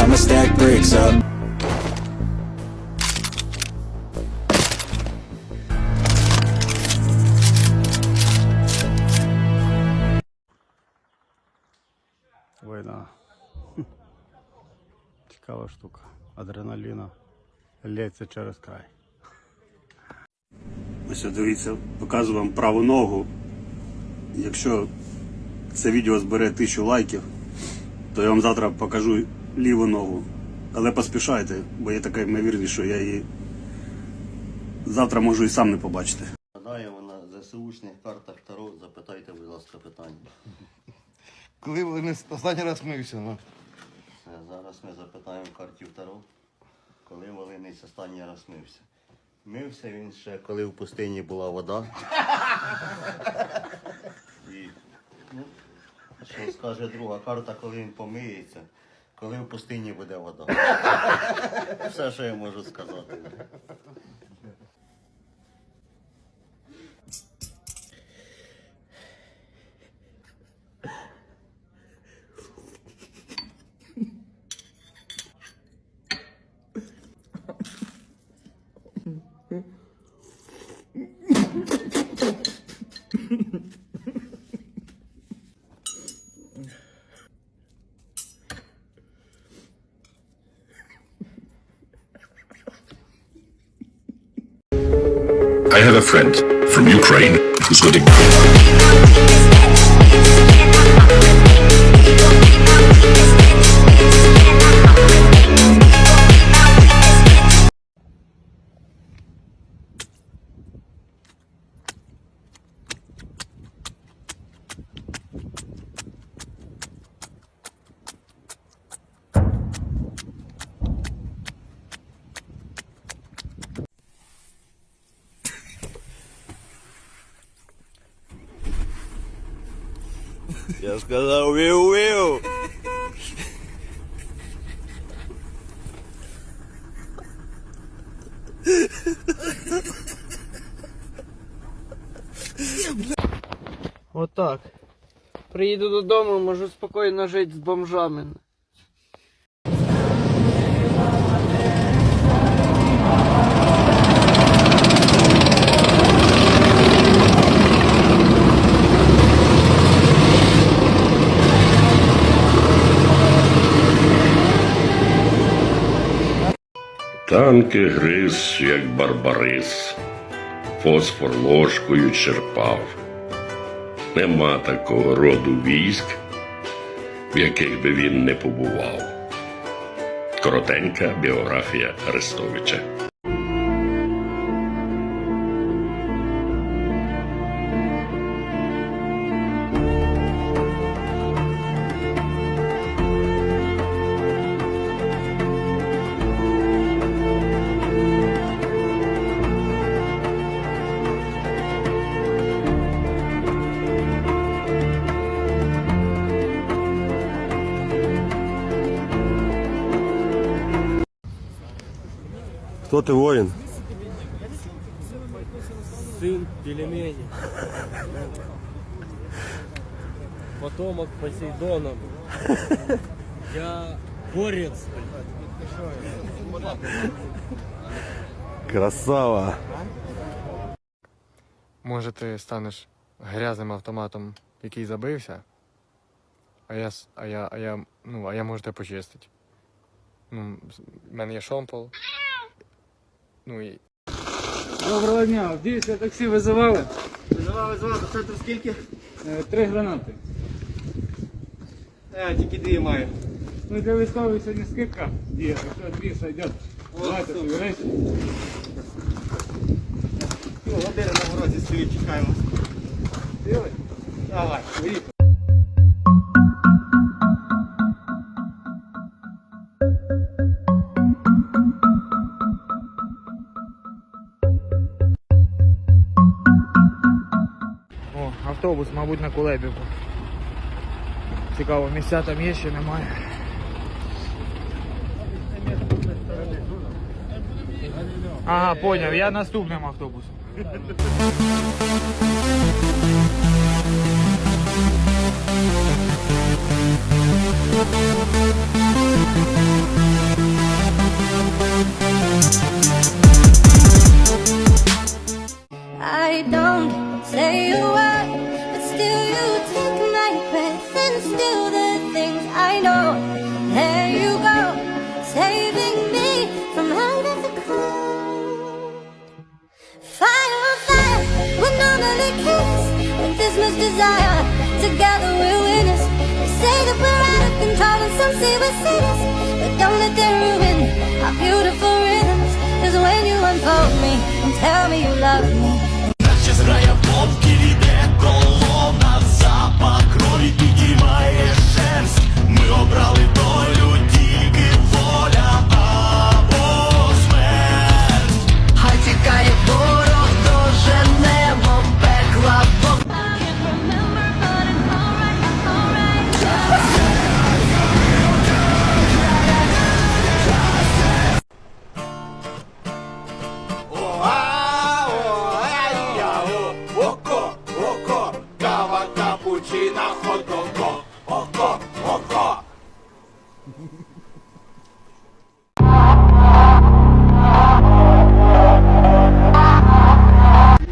I'ma stack bricks up Війна. Цікава штука. Адреналіна лється через край. Ось дивіться, показую вам праву ногу. Якщо це відео збере тисячу лайків, то я вам завтра покажу ліву ногу. Але поспішайте, бо є така ймовірність, що я її завтра можу і сам не побачити. Гадаємо на ЗСУшних картах Таро, запитайте, будь ласка, питання. Коли вони останній раз мився, ну. Все, зараз ми запитаємо картів Таро, коли Волинець останній раз мився. Мився він ще, коли в пустині була вода. І, ну, що скаже друга карта, коли він помиється, коли в пустині буде вода. Все, що я можу сказати. I have a friend from Ukraine who's got Я сказав віу-віу. Отак. Приїду додому, можу спокійно жити з бомжами. Танки гриз, як барбарис, фосфор ложкою черпав. Нема такого роду військ, в яких би він не побував. Коротенька біографія Арестовича. Хто ти воїн? Сын пельмени. Потомок Посейдона. Я борец. Красава. Може, ти станеш грязним автоматом, який забився, а я, а я, а я, ну, а я можу тебе почистити. Ну, в мене є шомпол, Ну і. Доброго дня, дійсно таксі визивали? Визивали з вас, це скільки? Е, Три гранати. Е, тільки дві маю. Ну для військових сьогодні скидка є, якщо дві сойдет. Давайте собі речі. Ну, година на морозі стоїть, чекаємо. Давай. Поїхали. Автобус, мабуть, на Кулебівку. Цікаво, місця там є чи немає. Ага, поняв, я наступним автобусом. I with this much desire. Together we're winners. They say that we're out of control and some say we're sinners, but don't let them ruin our beautiful rhythms. 'Cause when you unfold me and tell me you love me. Наче зграя вовків іде колона, запах крові підіймає шерсть. Ми обрали Україна хот-ого, ого, ого.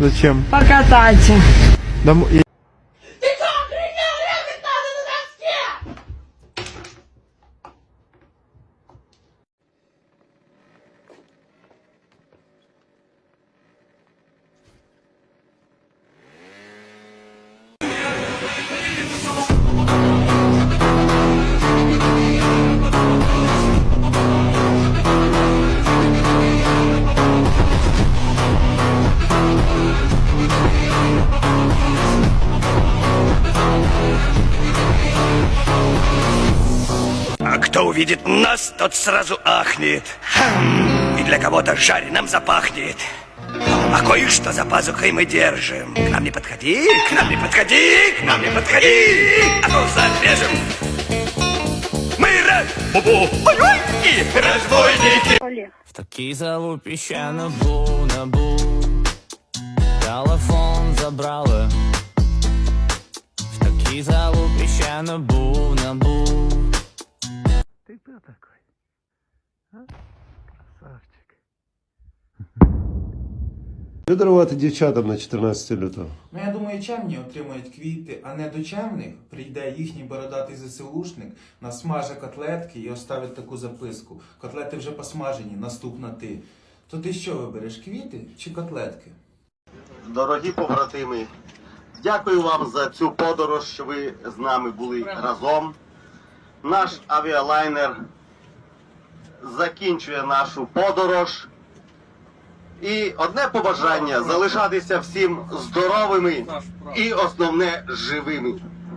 Зачем? Покататься. Дом... увидит нас, тот сразу ахнет. Хм, И для кого-то жареным запахнет. А кое-что за пазухой мы держим. К нам не подходи, к нам не подходи, к нам не подходи. А то зарежем. Мы раз... Бу-бу. Ой-ой. И разбойники. В такій залупі ще не був, не був. Телефон забрали. В такій залупі ще не був, не Ти? А? Красавчик. Що дарувати дівчатам на 14 лютого? Ну, я думаю, чемні отримують квіти, а не до чемних прийде їхній бородатий ЗСУшник, насмаже котлетки і оставить таку записку. Котлети вже посмажені, наступна ти. То ти що вибереш, квіти чи котлетки? Дорогі побратими, дякую вам за цю подорож, що ви з нами були разом. Наш авіалайнер закінчує нашу подорож. І одне побажання залишатися всім здоровими і основне живими.